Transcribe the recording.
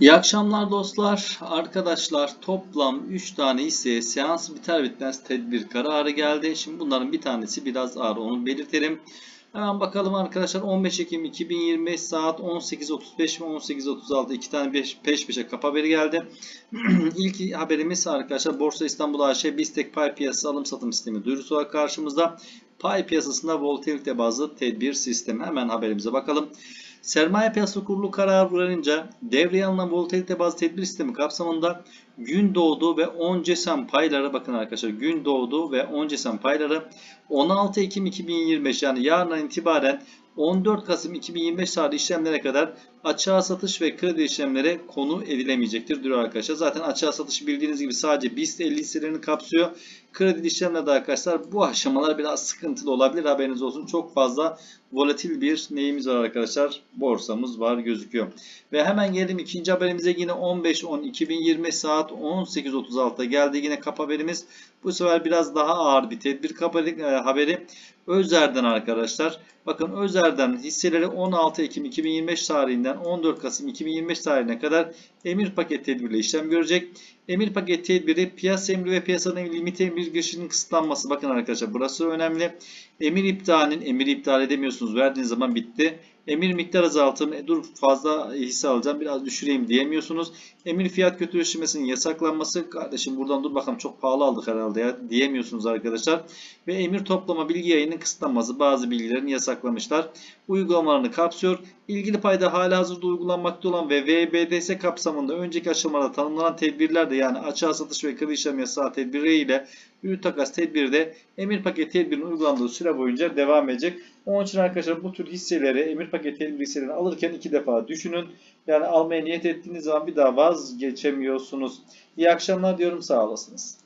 İyi akşamlar dostlar. Arkadaşlar toplam 3 tane hisseye seans biter bitmez tedbir kararı geldi. Şimdi bunların bir tanesi biraz ağır onu belirtelim. Hemen bakalım arkadaşlar 15 Ekim 2025 saat 18.35 ve 18.36 iki tane peş peş peşe kapa haberi geldi. İlk haberimiz arkadaşlar Borsa İstanbul AŞ Bistek Pay Piyasası alım satım sistemi duyurusu olarak karşımızda. Pay piyasasında volatilite bazlı tedbir sistemi. Hemen haberimize bakalım. Sermaye Piyasası Kurulu kararı varınca devreye alınan volatilite bazlı tedbir sistemi kapsamında gün doğdu ve 10 CESAM payları bakın arkadaşlar gün doğdu ve 10 CESAM payları 16 Ekim 2025 yani yarından itibaren 14 Kasım 2025 tarihli işlemlere kadar açığa satış ve kredi işlemlere konu edilemeyecektir diyor arkadaşlar. Zaten açığa satış bildiğiniz gibi sadece BIST 50 hisselerini kapsıyor. Kredi işlemlerde arkadaşlar bu aşamalar biraz sıkıntılı olabilir haberiniz olsun. Çok fazla volatil bir neyimiz var arkadaşlar? Borsamız var gözüküyor. Ve hemen gelelim ikinci haberimize yine 15-10-2020 saat 18.36'da geldi. Yine kapa haberimiz. Bu sefer biraz daha ağır bir tedbir haberi. haberi. Özer'den arkadaşlar. Bakın Özer'den hisseleri 16 Ekim 2025 tarihinden 14 Kasım 2025 tarihine kadar emir paket tedbiriyle işlem görecek. Emir paket tedbiri piyasa emri ve piyasanın limit emir girişinin kısıtlanması. Bakın arkadaşlar burası önemli. Emir iptalinin emir iptal edemiyorsunuz. Verdiğiniz zaman bitti. Emir miktar azaltım, e, dur fazla hisse alacağım biraz düşüreyim diyemiyorsunuz. Emir fiyat kötüleşmesinin yasaklanması, kardeşim buradan dur bakalım çok pahalı aldık herhalde ya diyemiyorsunuz arkadaşlar. Ve emir toplama bilgi yayının kısıtlanması bazı bilgilerini yasaklamışlar. Uygulamalarını kapsıyor. İlgili payda hala hazırda uygulanmakta olan ve VBDS kapsamında önceki aşamada tanımlanan tedbirler de yani açığa satış ve kredi işlem yasağı tedbiri ile ürün takas tedbiri de emir paket tedbirinin uygulandığı süre boyunca devam edecek. Onun için arkadaşlar bu tür hisseleri, emir paket tedbir hisselerini alırken iki defa düşünün. Yani almaya niyet ettiğiniz zaman bir daha vazgeçemiyorsunuz. İyi akşamlar diyorum sağ olasınız.